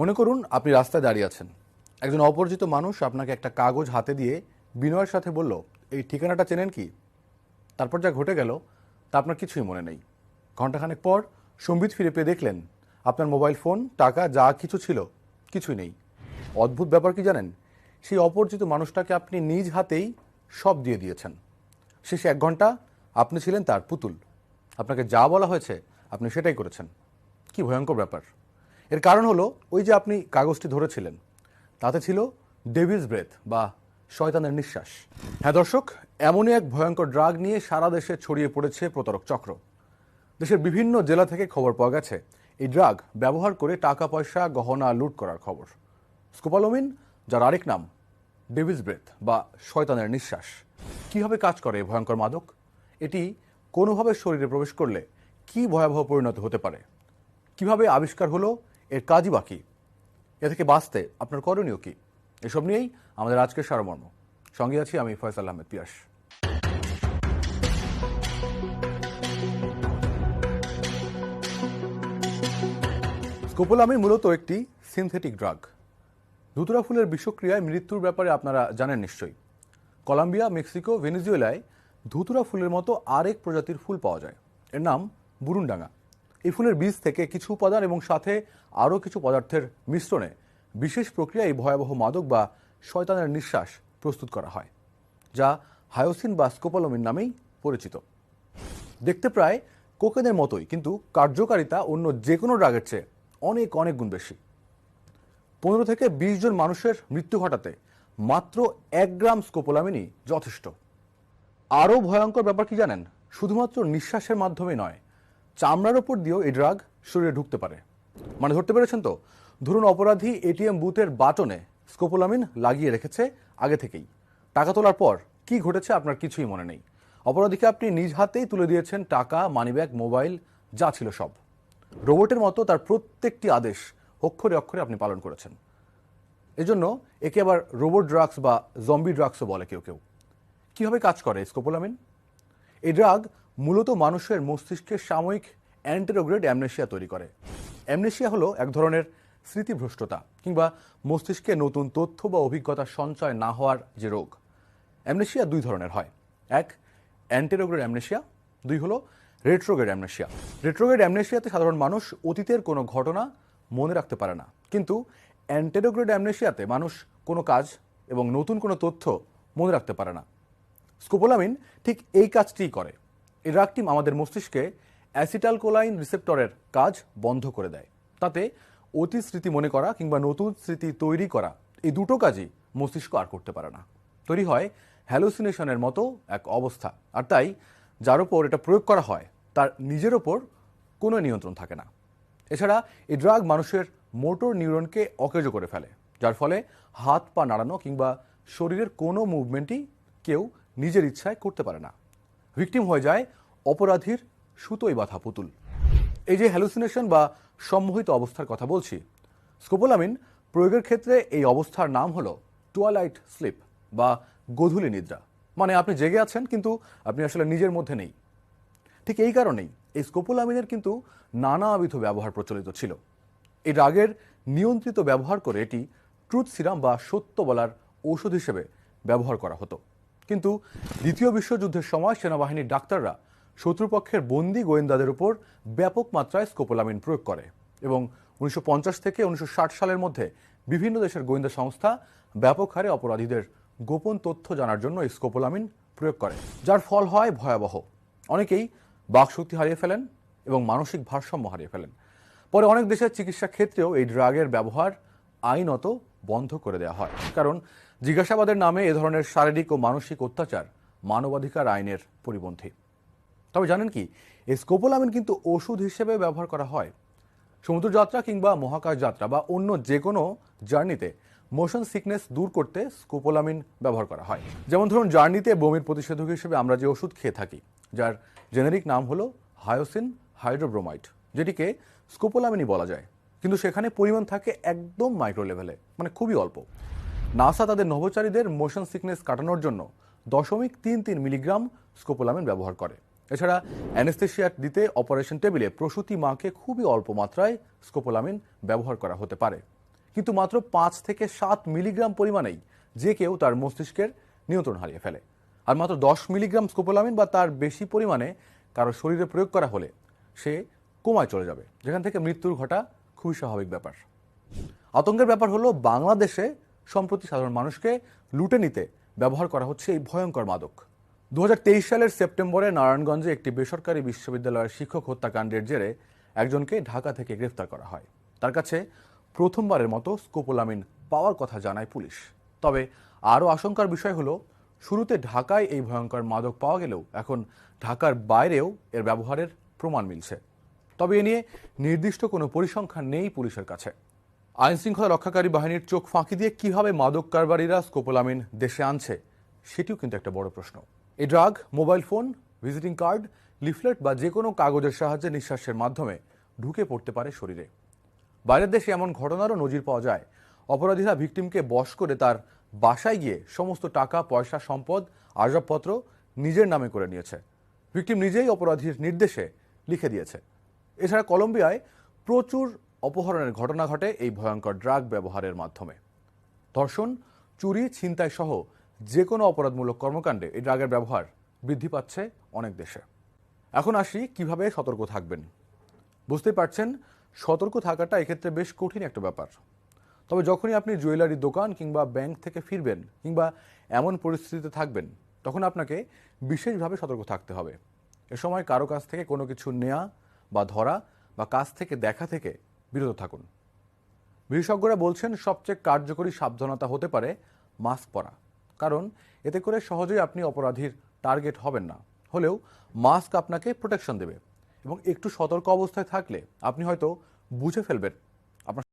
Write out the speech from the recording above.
মনে করুন আপনি রাস্তায় দাঁড়িয়ে আছেন। একজন অপরিচিত মানুষ আপনাকে একটা কাগজ হাতে দিয়ে বিনয়ের সাথে বলল, এই ঠিকানাটা চেনেন কি? তারপর যা ঘটে গেল, তা আপনার কিছুই মনে নেই। ঘন্টাখানেক পর সম্বিত ফিরে পেয়ে দেখলেন, আপনার মোবাইল ফোন, টাকা, যা কিছু ছিল, কিছুই নেই। অদ্ভুত ব্যাপার কি জানেন? সেই অপরিচিত মানুষটাকে আপনি নিজ হাতেই সব দিয়ে দিয়েছেন। শেষে এক ঘণ্টা আপনি ছিলেন তার পুতুল। আপনাকে যা বলা হয়েছে, আপনি সেটাই করেছেন। কি ভয়ঙ্কর ব্যাপার। এর কারণ হলো ওই যে আপনি কাগজটি ধরেছিলেন, তাতে ছিল ডেভিলস ব্রেথ বা শয়তানের নিঃশ্বাস। হ্যাঁ দর্শক, এমনই এক ভয়ঙ্কর ড্রাগ নিয়ে সারা দেশে ছড়িয়ে পড়েছে প্রতারক চক্র। দেশের বিভিন্ন জেলা থেকে খবর পাওয়া গেছে, এই ড্রাগ ব্যবহার করে টাকা, পয়সা, গহনা লুট করার খবর। স্কোপালোমিন যার আরেক নাম ডেভিস ব্রেথ বা শয়তানের নিঃশ্বাস। কীভাবে কাজ করে ভয়ঙ্কর মাদক? এটি কোনোভাবে শরীরে প্রবেশ করলে কি ভয়াবহ পরিণত হতে পারে? কীভাবে আবিষ্কার হলো? এর কাজই বাকি। এ থেকে বাঁচতে আপনার করণীয় কি? এসব নিয়েই আমাদের আজকের সারমর্ম। সঙ্গে আছি আমি ফয়সাল আহমেদ পিয়াস। স্কোপোলামিন মূলত একটি সিনথেটিক ড্রাগ। ধুতুরা ফুলের বিষক্রিয়ায় মৃত্যুর ব্যাপারে আপনারা জানেন নিশ্চয়ই। কলম্বিয়া, মেক্সিকো, ভেনেজুয়েলায় ধুতুরা ফুলের মতো আরেক প্রজাতির ফুল পাওয়া যায়। এর নাম বুরুনডাঙ্গা। এই ফুলের বীজ থেকে কিছু উপাদান এবং সাথে আরও কিছু পদার্থের মিশ্রণে বিশেষ প্রক্রিয়ায় ভয়াবহ মাদক বা শয়তানের নিঃশ্বাস প্রস্তুত করা হয়, যা হায়োসিন বা স্কোপালোমিন নামেই পরিচিত। দেখতে প্রায় কোকেনের মতোই, কিন্তু কার্যকারিতা অন্য যে কোনো ড্রাগের চেয়ে অনেক অনেক গুণ বেশি। পনেরো থেকে বিশ জন মানুষের মৃত্যু ঘটাতে মাত্র এক গ্রাম স্কোপোলামিনই যথেষ্ট। আরও ভয়ঙ্কর ব্যাপার কি জানেন? শুধুমাত্র নিঃশ্বাসের মাধ্যমে নয় চামড়ার ওপর দিয়েও এই ড্রাগ শরীরে ঢুকতে পারে। মানে ধরতে পেরেছেন তো? ধরুন অপরাধী এটিএম বুথের বাটনে স্কোপোলামিন লাগিয়ে রেখেছে আগে থেকেই। টাকা তোলার পর কি ঘটেছে আপনার কিছুই মনে নেই। অপরাধীকে আপনি নিজ হাতেই তুলে দিয়েছেন টাকা, মানিব্যাগ, মোবাইল, যা ছিল সব। রোবটের মতো তার প্রত্যেকটি আদেশ অক্ষরে অক্ষরে আপনি পালন করেছেন। এজন্য একে আবার রোবট ড্রাগস বা জম্বি ড্রাগসও বলে কেউ কেউ। কীভাবে কাজ করে স্কোপোলামিন? এই ড্রাগ মূলত মানুষের মস্তিষ্কে সাময়িক অ্যান্টেরোগ্রেড অ্যামনেশিয়া তৈরি করে। অ্যামনেশিয়া হলো এক ধরনের স্মৃতিভ্রষ্টতা কিংবা মস্তিষ্কে নতুন তথ্য বা অভিজ্ঞতা সঞ্চয় না হওয়ার যে রোগ। অ্যামনেশিয়া দুই ধরনের হয়। এক, অ্যান্টেরোগ্রেড অ্যামনেশিয়া। দুই হলো রেট্রোগ্রেড অ্যামনেশিয়া। রেট্রোগ্রেড অ্যামনেশিয়াতে সাধারণ মানুষ অতীতের কোনো ঘটনা মনে রাখতে পারে না। কিন্তু অ্যান্টেরোগ্রেড অ্যামনেশিয়াতে মানুষ কোনো কাজ এবং নতুন কোনো তথ্য মনে রাখতে পারে না। স্কোপোলামিন ঠিক এই কাজটিই করে। এই ড্রাগটি আমাদের মস্তিষ্কে অ্যাসিটালকোলাইন রিসেপ্টরের কাজ বন্ধ করে দেয়। তাতে অতীত স্মৃতি মনে করা কিংবা নতুন স্মৃতি তৈরি করা এই দুটো কাজই মস্তিষ্ক আর করতে পারে না। তৈরি হয় হ্যালোসিনেশনের মতো এক অবস্থা। আর তাই যার ওপর এটা প্রয়োগ করা হয়, তার নিজের ওপর কোনো নিয়ন্ত্রণ থাকে না। এছাড়া এই ড্রাগ মানুষের মোটর নিউরনকে অকেজ করে ফেলে, যার ফলে হাত পা নাড়ানো কিংবা শরীরের কোনো মুভমেন্টই কেউ নিজের ইচ্ছায় করতে পারে না। ভিকটিম হয়ে যায় অপরাধীর সুতোই বাঁধা পুতুল। এই যে হ্যালুসিনেশন বা সম্মোহিত অবস্থার কথা বলছি স্কোপোলামিন প্রয়োগের ক্ষেত্রে এই অবস্থার নাম হলো টুয়ালাইট স্লিপ বা গধূলি নিদ্রা। মানে আপনি জেগে আছেন কিন্তু আপনি আসলে নিজের মধ্যে নেই। ঠিক এই কারণেই এই স্কোপোলামিনের কিন্তু নানাবিধ ব্যবহার প্রচলিত ছিল। এই ড্রাগের নিয়ন্ত্রিত ব্যবহার করে এটি ট্রুথ সিরাম বা সত্য বলার ঔষধ হিসেবে ব্যবহার করা হতো। কিন্তু দ্বিতীয় বিশ্বযুদ্ধের সময় সেনাবাহিনীর ডাক্তাররা শত্রুপক্ষের বন্দি গোয়েন্দাদের উপর ব্যাপক মাত্রায় স্কোপোলামিন প্রয়োগ করে এবং উনিশশো পঞ্চাশ থেকে উনিশশো ষাট সালের মধ্যে বিভিন্ন দেশের গোয়েন্দা সংস্থা ব্যাপক হারে অপরাধীদের গোপন তথ্য জানার জন্য স্কোপোলামিন প্রয়োগ করে, যার ফল হয় ভয়াবহ। অনেকেই বাকশক্তি হারিয়ে ফেলেন এবং মানসিক ভারসাম্য হারিয়ে ফেলেন। পরে অনেক দেশের চিকিৎসা ক্ষেত্রেও এই ড্রাগের ব্যবহার আইনত বন্ধ করে দেওয়া হয়। কারণ জিজ্ঞাসাবাদের নামে এ ধরনের শারীরিক ও মানসিক অত্যাচার মানবাধিকার আইনের পরিপন্থী। তবে জানেন কি এই স্কোপোলামিন কিন্তু ওষুধ হিসেবে ব্যবহার করা হয়। সমুদ্রযাত্রা কিংবা মহাকাশ যাত্রা বা অন্য যে কোনো জার্নিতে মোশন সিকনেস দূর করতে স্কোপোলামিন ব্যবহার করা হয়। যেমন ধরুন, জার্নিতে বমির প্রতিষেধক হিসেবে আমরা যে ওষুধ খেয়ে থাকি, যার জেনেরিক নাম হলো হায়োসিন হাইড্রোব্রোমাইড, যেটিকে স্কোপোলামিনই বলা যায়। কিন্তু সেখানে পরিমাণ থাকে একদম মাইক্রো লেভেলে মানে খুবই অল্প। নাসা তাদের নভোচারীদের মোশন সিকনেস কাটানোর জন্য দশমিক তিন তিন মিলিগ্রাম স্কোপোলামিন ব্যবহার করে। এছাড়া অ্যানেস্থেশিয়া দিতে অপারেশন টেবিলে প্রসূতি মাকে খুবই অল্প মাত্রায় স্কোপোলামিন ব্যবহার করা হতে পারে। কিন্তু মাত্র পাঁচ থেকে সাত মিলিগ্রাম পরিমাণেই যে কেউ তার মস্তিষ্কের নিয়ন্ত্রণ হারিয়ে ফেলে। আর মাত্র দশ মিলিগ্রাম স্কোপোলামিন বা তার বেশি পরিমাণে কারও শরীরে প্রয়োগ করা হলে সে কোমায় চলে যাবে। যেখান থেকে মৃত্যুর ঘটা খুবই স্বাভাবিক ব্যাপার। আতঙ্কের ব্যাপার হলো বাংলাদেশে সম্প্রতি সাধারণ মানুষকে লুটে নিতে ব্যবহার করা হচ্ছে এই ভয়ঙ্কর মাদক। দু হাজার তেইশ সালের সেপ্টেম্বরে নারায়ণগঞ্জে একটি বেসরকারি বিশ্ববিদ্যালয়ের শিক্ষক হত্যাকাণ্ডের জেরে একজনকে ঢাকা থেকে গ্রেফতার করা হয়। তার কাছে প্রথমবারের মতো স্কোপোলামিন পাওয়ার কথা জানায় পুলিশ। তবে আরও আশঙ্কার বিষয় হলো, শুরুতে ঢাকায় এই ভয়ঙ্কর মাদক পাওয়া গেলেও এখন ঢাকার বাইরেও এর ব্যবহারের প্রমাণ মিলছে। তবে এ নিয়ে নির্দিষ্ট কোনো পরিসংখ্যান নেই পুলিশের কাছে। আইন শৃঙ্খলা রক্ষাকারী বাহিনীর চোখ ফাঁকি দিয়ে কীভাবে মাদক কারবারিরা স্কোপোলামিন দেশে আনছে, সেটিও কিন্তু একটা বড় প্রশ্ন। এই drug, mobile phone, visiting card, leaflet বা যে কোনো কাগজের সাহায্যে নিঃশ্বাসের মাধ্যমে ঢুকে পড়তে পারে শরীরে। বাইরের দেশে এমন ঘটনারও নজির পাওয়া যায়। অপরাধীরা ভিকটিমকে বশ করে তার বাসায় গিয়ে সমস্ত টাকা, পয়সা, সম্পদ, আসবাবপত্র নিজের নামে করে নিয়েছে। ভিকটিম নিজেই অপরাধীর নির্দেশে লিখে দিয়েছে। এছাড়া কলম্বিয়ায় প্রচুর অপহরণের ঘটনা ঘটে এই ভয়ঙ্কর ড্রাগ ব্যবহারের মাধ্যমে। ধর্ষণ, চুরি, ছিনতাই সহ যে কোনো অপরাধমূলক কর্মকাণ্ডে এই ড্রাগের ব্যবহার বৃদ্ধি পাচ্ছে অনেক দেশে। এখন আসি কীভাবে সতর্ক থাকবেন। বুঝতেই পারছেন, সতর্ক থাকাটা এক্ষেত্রে বেশ কঠিন একটা ব্যাপার। তবে যখনই আপনি জুয়েলারি দোকান কিংবা ব্যাংক থেকে ফিরবেন কিংবা এমন পরিস্থিতিতে থাকবেন, তখন আপনাকে বিশেষভাবে সতর্ক থাকতে হবে। এ সময় কারও কাছ থেকে কোনো কিছু নেওয়া বা ধরা বা কাছ থেকে দেখা থেকে বিরত থাকুন। বিশেষজ্ঞরা বলছেন সবচেয়ে কার্যকরী সাবধানতা হতে পারে মাস্ক পরা। কারণ এতে করে সহজেই আপনি অপরাধীর টার্গেট হবেন না। হলেও মাস্ক আপনাকে প্রোটেকশন দেবে এবং একটু সতর্ক অবস্থায় থাকলে আপনি হয়তো বুঝে ফেলবেন আপনার